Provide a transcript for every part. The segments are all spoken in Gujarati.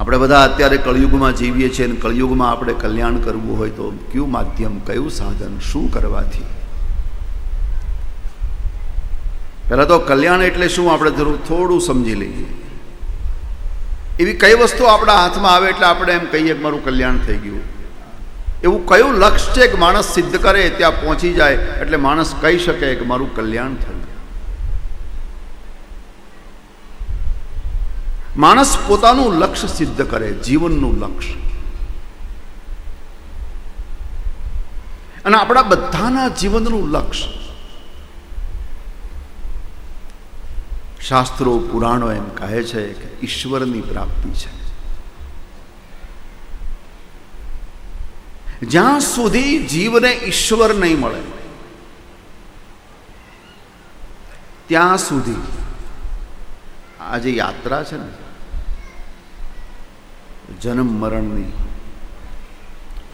આપણે બધા અત્યારે કળિયુગમાં જીવીએ છીએ અને કળિયુગમાં આપણે કલ્યાણ કરવું હોય તો કયું માધ્યમ, કયું સાધન, શું કરવાથી? પહેલાં તો કલ્યાણ એટલે શું? આપણે જરૂર થોડું સમજી લઈએ. એવી કઈ વસ્તુ આપણા હાથમાં આવે એટલે આપણે એમ કહીએ મારું કલ્યાણ થઈ ગયું. એવું કયું લક્ષ્ય છે કે માણસ સિદ્ધ કરે, ત્યાં પહોંચી જાય, એટલે માણસ કહી શકે કે મારું કલ્યાણ થયું? માણસ પોતાનું લક્ષ્ય સિદ્ધ કરે, જીવનનું લક્ષ્ય. અને આપણા બધાના જીવનનું લક્ષ્ય. શાસ્ત્રો, પુરાણો એમ કહે છે કે ઈશ્વરની પ્રાપ્તિ છે. જ્યાં સુધી જીવને ઈશ્વર નહીં મળે, ત્યાં સુધી આ જે યાત્રા છે ને, જન્મ મરણની,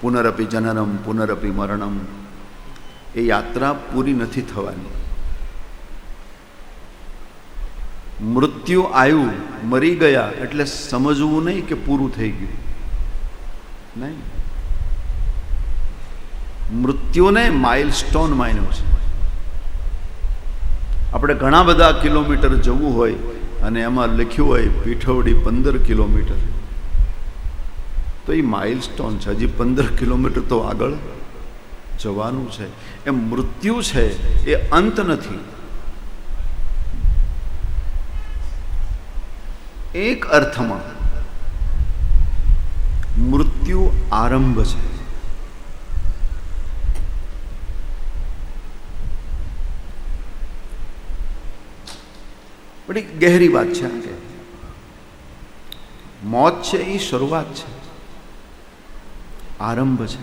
પુનરપી જનનમ, પુનરપી મરણમ, એ યાત્રા પૂરી નથી થવાની. મૃત્યુ આવ્યું, મરી ગયા, એટલે સમજવું નહીં કે પૂરું થઈ ગયું. નહીં. મૃત્યુને માઇલસ્ટોન માન્યો છે. આપણે ઘણા બધા કિલોમીટર જવું હોય અને એમાં લખ્યું હોય પીઠવડી પંદર કિલોમીટર. તો એ માઇલસ્ટોન છે. હજી પંદર કિલોમીટર તો આગળ જવાનું છે. એમ મૃત્યુ છે એ અંત નથી. એક અર્થમાં મૃત્યુ આરંભ છે. બડી ગહેરી વાત છે આ મોત છે એ શરૂઆત છે. આરંભ છે.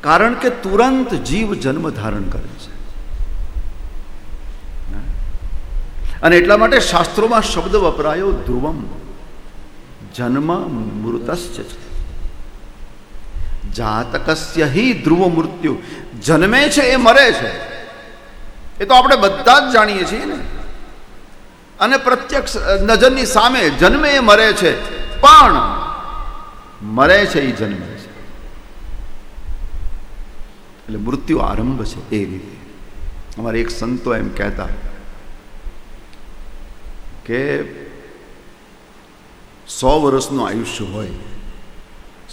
કારણ કે તુરંત જીવ જન્મ ધારણ કરે છે. અને એટલા માટે શાસ્ત્રોમાં શબ્દ વપરાયો ધ્રુવમ. જન્મ મૃતસ્ય છે. જાતકસ્ય હિ ધ્રુવ મૃત્યુ. જન્મે છે એ મરે છે. એ તો આપણે બધા જ જાણીએ છીએ ને. અને પ્રત્યક્ષ નજરની સામે જન્મે એ મરે છે. પણ મરે છે એ જન્મે છે. એટલે મૃત્યુ આરંભ છે એ રીતે. અમારે એક સંતો એમ કહેતા કે સો વર્ષનું આયુષ્ય હોય,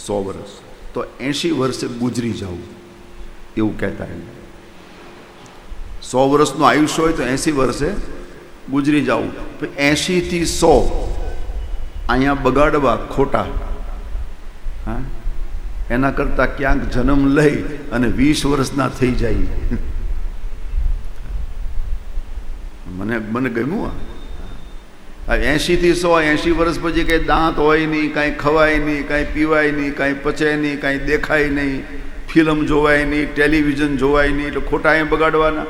સો વર્ષ, તો એંશી વર્ષે ગુજરી જવું એવું કહેતા એમ. સો વર્ષનું આયુષ્ય હોય તો એંસી વર્ષે ગુજરી જવું. એંશીથી સો અહીંયા બગાડવા ખોટા. હા? એના કરતાં ક્યાંક જન્મ લઈ અને વીસ વર્ષના થઈ જાય. મને મને ગમ્યું આ. એંશીથી સો, એંશી વર્ષ પછી કંઈ દાંત હોય નહીં, કાંઈ ખવાય નહીં, કાંઈ પીવાય નહીં, કાંઈ પચે નહીં, કાંઈ દેખાય નહીં, ફિલ્મ જોવાય નહીં, ટેલિવિઝન જોવાય નહીં, એટલે ખોટા એ બગાડવાના.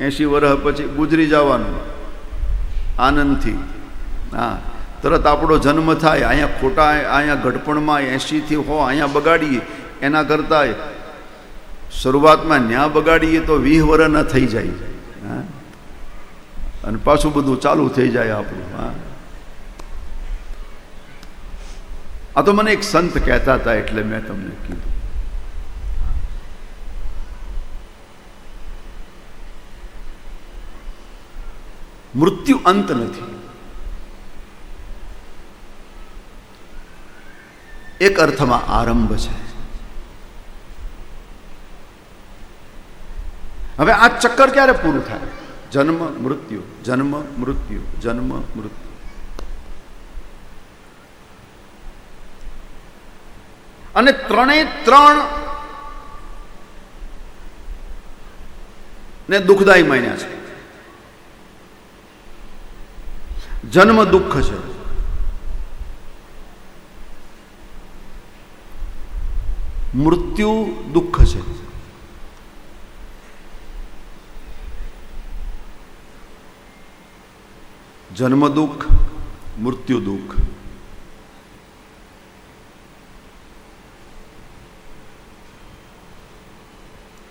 એંશી વર્ષ પછી ગુજરી જવાનું. આનંદથી. હા, તરત આપણો જન્મ થાય, અહીંયા ખોટા, અહીંયા ઘડપણમાં એંશીથી હો, અહીંયા બગાડીએ, એના કરતાં શરૂઆતમાં ન્યા બગાડીએ તો વીસ વર્ષના થઈ જાય. હા? અને પાછું બધું ચાલુ થઈ જાય આપણું. હા? આ તો મને એક સંત કહેતા હતા એટલે મેં તમને કીધું. મૃત્યુ અંત નથી. એક અર્થમાં આરંભ છે. હવે આ ચક્કર ક્યારે પૂરું થાય? જન્મ, મૃત્યુ જન્મ મૃત્યુ જન્મ, મૃત્યુ. અને ત્રણે ત્રણ ને દુઃખદાયી માન્યા છે. જન્મ દુઃખ છે. મૃત્યુ દુઃખ છે. જન્મ દુઃખ, મૃત્યુ દુઃખ.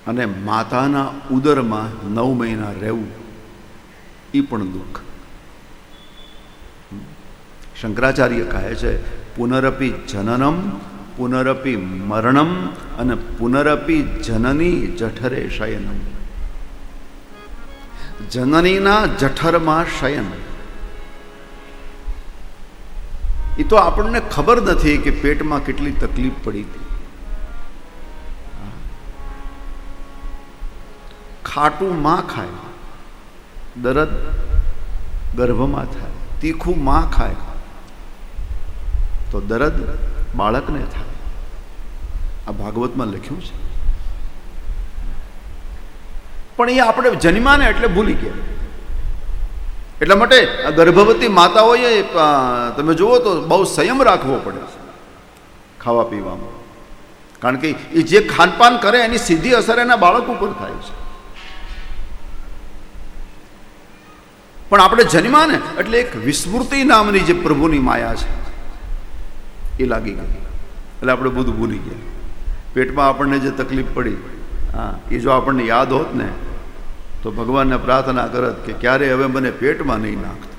અને માતાના ઉદરમાં નવ મહિના રહેવું એ પણ દુઃખ. શંકરાચાર્ય કહે છે, પુનરપી જનનમ, પુનરપી મરણમ અને પુનરપી જનની જઠરે શયનમ. જનનીના જઠરમાં શયન. એ તો આપણને ખબર નથી કે પેટમાં કેટલી તકલીફ પડી હતી. ખાટું માં ખાય, દરદ ગર્ભમાં થાય, તીખું માં ખાય. તો દરદ બાળકને થાય. આ ભાગવતમાં લખ્યું છે. પણ એ આપણે જન્માને એટલે ભૂલી ગયા. એટલા માટે ગર્ભવતી માતાઓએ તમે જુઓ તો બહુ સંયમ રાખવો પડે છે ખાવા પીવામાં. કારણ કે એ જે ખાનપાન કરે એની સીધી અસર એના બાળક ઉપર થાય છે. પણ આપણે જન્મા ને એટલે એક વિસ્મૃતિ નામની જે પ્રભુની માયા છે એ લાગી ગઈ એટલે આપણે બધું ભૂલી ગયા. પેટમાં આપણને જે તકલીફ પડી, હા, એ જો આપણને યાદ હોત ને, તો ભગવાનને પ્રાર્થના કરત કે ક્યારે હવે મને પેટમાં નહીં નાખતો.